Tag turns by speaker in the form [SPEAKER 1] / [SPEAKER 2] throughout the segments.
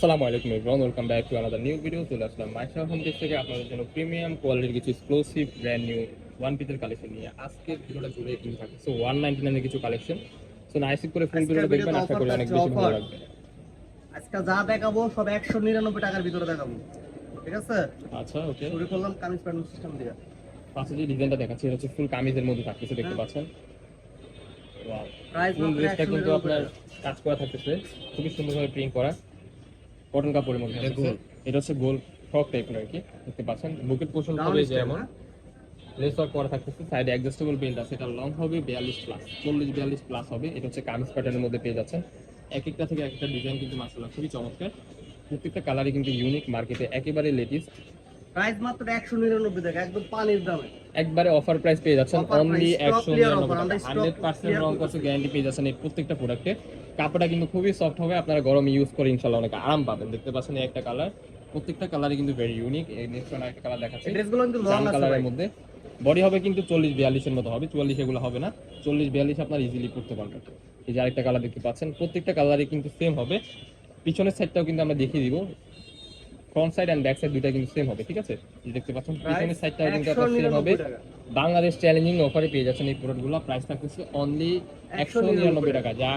[SPEAKER 1] আসসালামু আলাইকুম everyone welcome back to another new video চলে আসলাম মাইশা হোম টেক্স থেকে। আপনাদের জন্য প্রিমিয়াম কোয়ালিটির কিছু এক্সক্লুসিভ ব্র্যান্ড নিউ ওয়ান পিসের কালেকশন নিয়ে আজকে ভিডিওটা জুড়ে কিন্তু থাকে সো ওয়ান নাইনটি নাইনের কিছু কালেকশন সো নাইস করে ফুল ভিডিওটা দেখবেন। আশা করি অনেক বেশি ভালো লাগবে।
[SPEAKER 2] আজকে যা দেখাবো সব একশো নিরানব্বই টাকার ভিতরে দেখাবো। ঠিক আছে?
[SPEAKER 1] আচ্ছা ওকে
[SPEAKER 2] শুরু করলাম কামিজ প্যান্ট সিস্টেম দিয়ে।
[SPEAKER 1] ফার্স্টে যে ডিজাইনটা দেখাচ্ছি এটা হচ্ছে ফুল কামিজের মধ্যে থাকতেছে দেখতে
[SPEAKER 2] হ্যাঁ।
[SPEAKER 1] পাচ্ছেন? ওয়াও
[SPEAKER 2] প্রাইস
[SPEAKER 1] ফুল ড্রেসটা কিন্তু আপনার কাজ করা থাকতেছে। খুবই সুন্দরভাবে প্রিন্ট করা। কটন কাপড়ের মধ্যে
[SPEAKER 2] এটা
[SPEAKER 1] হচ্ছে গোল ফ্রক টাইপের আর কি দেখতে পাচ্ছেন? বুকের
[SPEAKER 2] Down
[SPEAKER 1] হবে যেমন? লেস ওয়ার্ক করা থাকতেছে সাইডে অ্যাডজাস্টেবল বেল্ট আছে এটা লং হবে বিয়াল্লিশ প্লাস চল্লিশ বিয়াল্লিশ প্লাস হবে। এটা হচ্ছে কামিজ প্যাটার্নের মধ্যে পেয়ে যাচ্ছেন। এক একটা থেকে এক একটা ডিজাইন কিন্তু মাসাল্লাহ খুবই চমৎকার। প্রত্যেকটা কালারই কিন্তু ইউনিক মার্কেটে একেবারে লেটেস্ট
[SPEAKER 2] প্রাইস মাত্র একশো নিরানব্বই টাকা একদম পানির দামে।
[SPEAKER 1] একবারে অফার প্রাইস পেয়ে যাচ্ছেন অনলি
[SPEAKER 2] price, stock
[SPEAKER 1] একশো
[SPEAKER 2] clear
[SPEAKER 1] নিরানব্বই
[SPEAKER 2] offer,
[SPEAKER 1] টাকা।
[SPEAKER 2] আমরা stock
[SPEAKER 1] হান্ড্রেড পার্সেন্ট
[SPEAKER 2] clear
[SPEAKER 1] রং
[SPEAKER 2] করছি।
[SPEAKER 1] গ্যারান্টি পেয়ে যাচ্ছেন এই প্রত্যেকটা প্রোডাক্টে কাপড়টা কিন্তু খুবই সফট হবে আপনারা গরমে ইউজ করে ইনশাল্লাহ অনেক আরাম পাবেন। দেখতে পাচ্ছেন এই একটা কালার প্রত্যেকটা কালারই কিন্তু ভেরি ইউনিক এই নেক্সট একটা কালার দেখাচ্ছি।
[SPEAKER 2] ড্রেসগুলো কিন্তু লং
[SPEAKER 1] কালারের মধ্যে। বডি হবে কিন্তু চল্লিশ বিয়াল্লিশের মতো হবে চুয়াল্লিশ এগুলো হবে না চল্লিশ বিয়াল্লিশ আপনার ইজিলি পড়তে পারবেন। এই যে আরেকটা কালার দেখতে পাচ্ছেন প্রত্যেকটা কালারই কিন্তু সেম হবে। পিছনের সাইডটাও কিন্তু আমরা দেখিয়ে দিব। Front side and back side দুইটা কিন্তু সেম হবে ঠিক আছে? দেখতে পাচ্ছেন পিছনের সাইডটাও কিন্তু আপনার সেম হবে। বাংলাদেশ চ্যালেঞ্জিং অফারে পেয়ে যাচ্ছেন এই প্রোডাক্টগুলো প্রাইস থাকতেছে অনলি একশো নিরানব্বই টাকা যা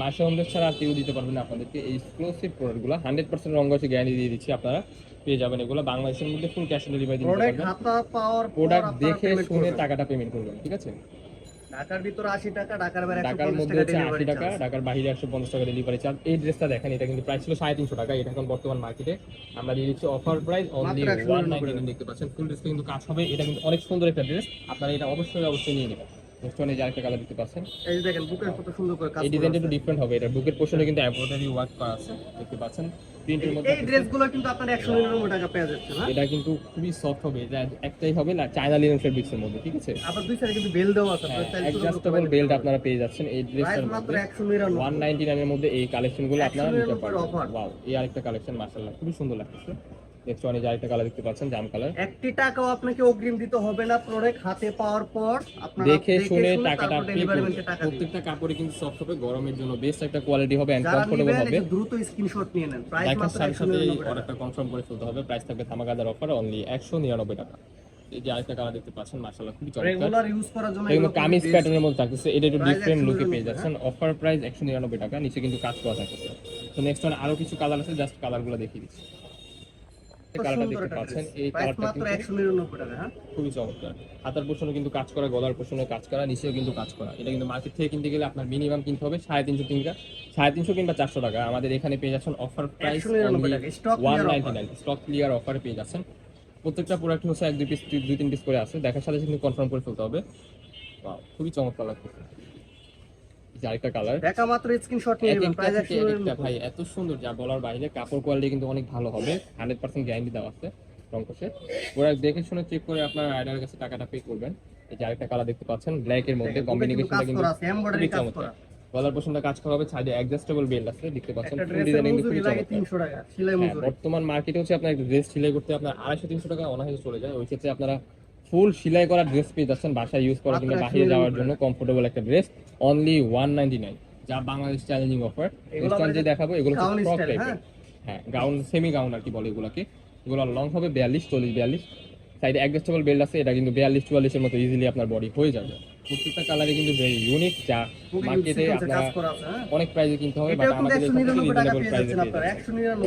[SPEAKER 1] মাসে হোমডেস ছাড়া আর কেউ দিতে পারবেন আপনাদেরকে। এই এক্সক্লুসিভ প্রোডাক্টগুলো হান্ড্রেড পার্সেন্ট রঙ আছে গ্যারান্টি দিয়ে দিচ্ছি আপনারা পেয়ে যাবেন এগুলো। বাংলাদেশের মধ্যে full cash on delivery
[SPEAKER 2] product
[SPEAKER 1] দেখে শুনে টাকাটা পেমেন্ট করবেন ঠিক আছে?
[SPEAKER 2] ঢাকার ভিতরে আশি টাকা ঢাকার বাইরে
[SPEAKER 1] ঢাকার মধ্যে হচ্ছে আশি
[SPEAKER 2] ডেলিভারি
[SPEAKER 1] টাকা ঢাকার বাইরে টাকা ডেলিভারি চার্জ এই ড্রেসটা দেখেন এটা কিন্তু প্রাইস ছিল সাড়ে তিনশো টাকা এটা এখন বর্তমান মার্কেটে আমরা দিয়ে দিচ্ছি অফার প্রাইস অনলি
[SPEAKER 2] 199
[SPEAKER 1] দেখতে পাচ্ছেন। ফুল ড্রেসটা কিন্তু কাজ হবে এটা কিন্তু অনেক সুন্দর একটা ড্রেস আপনারা এটা অবশ্যই অবশ্যই নিয়ে নেবেন। যে আরেকটা কালার দেখতে পাচ্ছেন?
[SPEAKER 2] এই যে দেখেন বুকের কত সুন্দর করে কাজ
[SPEAKER 1] এই ডিজাইনটা একটু ডিফারেন্ট হবে। এটা বুকের পোর্শনে কিন্তু এমব্রয়ডারি ওয়ার্ক করা আছে দেখতে পাচ্ছেন। প্রিন্টের মধ্যে
[SPEAKER 2] এই ড্রেসগুলো কিন্তু আপনার টাকা পেয়ে যাচ্ছে না?
[SPEAKER 1] এটা কিন্তু খুবই সফট হবে। এটা একটাই হবে না চায়না লিনেন ফেব্রিক্সের মধ্যে ঠিক আছে?
[SPEAKER 2] আবার দুই সাইডে কিন্তু বেল দেওয়া আছে
[SPEAKER 1] অ্যাডজাস্টেবল বেল্ট আপনারা পেয়ে যাচ্ছেন এই ড্রেসটার
[SPEAKER 2] মাত্র
[SPEAKER 1] মধ্যে।
[SPEAKER 2] একশো নিরানব্বই
[SPEAKER 1] ওয়ান নাইনটি নাইনের মধ্যে এই কালেকশনগুলো আপনারা নিতে পারবেন। ওয়াও এই আরেকটা কালেকশন মাশাআল্লাহ খুবই সুন্দর লাগতেছে। নেক্সট ওয়ানে যে আরেকটা কালার দেখতে পাচ্ছেন জাম কালার
[SPEAKER 2] একটি টাকাও আপনাকে অগ্রিম দিতে হবে না প্রোডাক্ট হাতে পাওয়ার পর আপনারা
[SPEAKER 1] দেখে শুনে টাকাটা
[SPEAKER 2] তারপর
[SPEAKER 1] পে
[SPEAKER 2] ডেলিভারি
[SPEAKER 1] করবেন
[SPEAKER 2] ম্যানকে টাকা দিবেন
[SPEAKER 1] প্রত্যেকটা কাপড়ই কিন্তু সফট হবে গরমের জন্য বেস্ট একটা কোয়ালিটি হবে এন্ড কমফোর্টেবল হবে।
[SPEAKER 2] দ্রুত স্ক্রিনশট নিয়ে নেন। প্রাইস মাত্র
[SPEAKER 1] সাথে সাথে অর্ডারটা কনফার্ম করে ফেলতে হবে প্রাইস থাকবে ধামাকাদার অফার অনলি একশো নিরানব্বই টাকা। যে আরেকটা কালার দেখতে পাচ্ছেন মাশাআল্লাহ খুবই চমৎকার।
[SPEAKER 2] রেগুলার ইউজ করার জন্য এগুলো
[SPEAKER 1] কামিজ প্যাটার্নের মধ্যে থাকতেছে এটা একটু ডিফারেন্ট লুকে পেয়ে যাচ্ছেন। অফার প্রাইস একশো নিরানব্বই টাকা নিচে কিন্তু কাজ করা থাকতেছে। তো নেক্সট ওয়ান আরও কিছু কালার আছে জাস্ট কালারগুলো দেখিয়ে দিচ্ছি। কালারটা দেখতে পাচ্ছেন। এই কালারটা কিন্তু
[SPEAKER 2] একশো নিরানব্বই টাকা হ্যাঁ?
[SPEAKER 1] খুবই চমৎকার। হাতার পোষণে কিন্তু কাজ করা গলার কাজ করা নিচেও কিন্তু কাজ করা। এটা কিন্তু মার্কেট থেকে কিনতে গেলে আপনার মিনিমাম কিনতে হবে সাড়ে তিনশো সাড়ে তিনশো কিংবা চারশো টাকা। আমাদের এখানে পেয়ে যাচ্ছেন offer price one ninety nine stock clear অফারে পেয়ে যাচ্ছেন। প্রত্যেকটা প্রোডাক্ট হচ্ছে এক দুই পিস দুই তিন পিস করে আছে। দেখার সাথে সাথে কনফার্ম করে ফেলতে হবে। খুবই চমৎকার লাগতেছে। এই আরেকটা কালার
[SPEAKER 2] দেখা মাত্র স্ক্রিনশট নিয়ে নেবেন
[SPEAKER 1] একটা
[SPEAKER 2] প্রাইস
[SPEAKER 1] থেকে
[SPEAKER 2] একশো
[SPEAKER 1] এক একটা ভাই এত সুন্দর যা বলার বাইরে কাপড় কোয়ালিটি কিন্তু অনেক ভালো হবে। হান্ড্রেড পার্সেন্ট গ্যারান্টি দেওয়া আছে রংকোশে প্রোডাক্ট দেখে শুনে চেক করে আপনার রাইডারের কাছে টাকাটা পে করবেন। এই যে আরেকটা কালার দেখতে পাচ্ছেন ব্ল্যাক এর মধ্যে কম্বিনেশনটা
[SPEAKER 2] কাজ
[SPEAKER 1] কিন্তু
[SPEAKER 2] করা আছে এমব্রয়ডারি কাজ করা।
[SPEAKER 1] গলার পোষণটা কাজ করা হবে সাইডে অ্যাডজাস্টেবল বেল্ট আছে দেখতে পাচ্ছেন
[SPEAKER 2] একটা
[SPEAKER 1] ফুল
[SPEAKER 2] ড্রেসের
[SPEAKER 1] ডিজাইন কিন্তু
[SPEAKER 2] মজুরি
[SPEAKER 1] খুবই চমৎকার।
[SPEAKER 2] 300 টাকা সেলাই
[SPEAKER 1] হ্যাঁ, বর্তমান মার্কেটে হচ্ছে আপনার একটা ড্রেস সেলাই করতে আপনার আড়াইশো তিনশো টাকা অনায়াসে চলে যায়। ওই ক্ষেত্রে আপনারা ফুল সেলাই করা ড্রেস পেয়ে যাচ্ছেন বাসায় ইউজ করার জন্য
[SPEAKER 2] বাসায়
[SPEAKER 1] বাইরে যাওয়ার জন্য কমফোর্টেবল একটা dress only one ninety nine যা বাংলাদেশ চ্যালেঞ্জিং অফার যে দেখাবো এগুলো ফ্রক টাইপের
[SPEAKER 2] হ্যাঁ?
[SPEAKER 1] হ্যাঁ গাউন সেমি গাউন আর কি বলে এগুলোকে। এগুলো লং হবে বিয়াল্লিশ চল্লিশ বিয়াল্লিশ। সাইডে অ্যাডজাস্টেবল বেল্ট আছে এটা কিন্তু বিয়াল্লিশ চুয়াল্লিশের মতো ইজিলি আপনার বডি হয়ে যাবে। প্রত্যেকটা কালারে কিন্তু ভেরি ইউনিক যা মার্কেটে আপনারা
[SPEAKER 2] হ্যাঁ।
[SPEAKER 1] অনেক প্রাইসে কিনতে হবে বাট আমাদের রিজনেবল প্রাইসে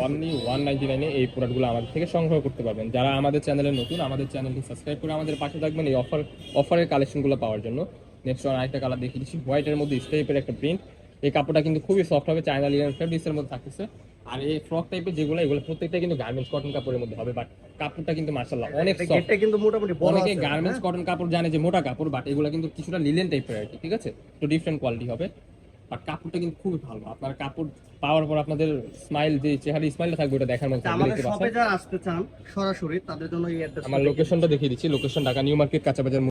[SPEAKER 1] অনলি ওয়ান নাইনটি নাইনে এই প্রোডাক্টগুলো আমাদের থেকে সংগ্রহ করতে পারবেন। যারা আমাদের চ্যানেলে নতুন আমাদের চ্যানেলটি সাবস্ক্রাইব করে আমাদের পাশে থাকবেন এই অফার অফারের কালেকশনগুলো পাওয়ার জন্য। নেক্সট ওয়ান আরেকটা কালার দেখিয়ে দিচ্ছি হোয়াইটের মধ্যে স্টেপের একটা প্রিন্ট এই কাপড়টা কিন্তু খুবই সফট হবে চায়না লিনেন ফেব্রিক্সের মধ্যে থাকতেছে। আর এই ফ্রক টাইপের যেগুলো এগুলো প্রত্যেকটা কিন্তু গার্মেন্টস কটন কাপড়ের মধ্যে হবে বাট কাপড়টা কিন্তু মার্শাল্লাহ অনেক সফট
[SPEAKER 2] কিন্তু মোটামুটি বড়
[SPEAKER 1] অনেকে গার্মেন্টস কটন কাপড় জানে যে মোটা কাপড় বাট এগুলো কিন্তু কিছুটা লিলেন টাইপের আর কি ঠিক আছে? একটু ডিফারেন্ট কোয়ালিটি হবে। বাট কাপড়টা কিন্তু খুবই ভালো। আপনার কাপড় পাওয়ার পর আপনাদের স্মাইল যে চেহারা স্মাইলটা থাকবে ওটা দেখার মতো
[SPEAKER 2] আচ্ছা, আমাদের যারা আসতে চান সরাসরি তাদের জন্য এই অ্যাড্রেস
[SPEAKER 1] আমার লোকেশনটা দেখিয়ে দিচ্ছি। Location Dhaka New Market কাঁচাবাজার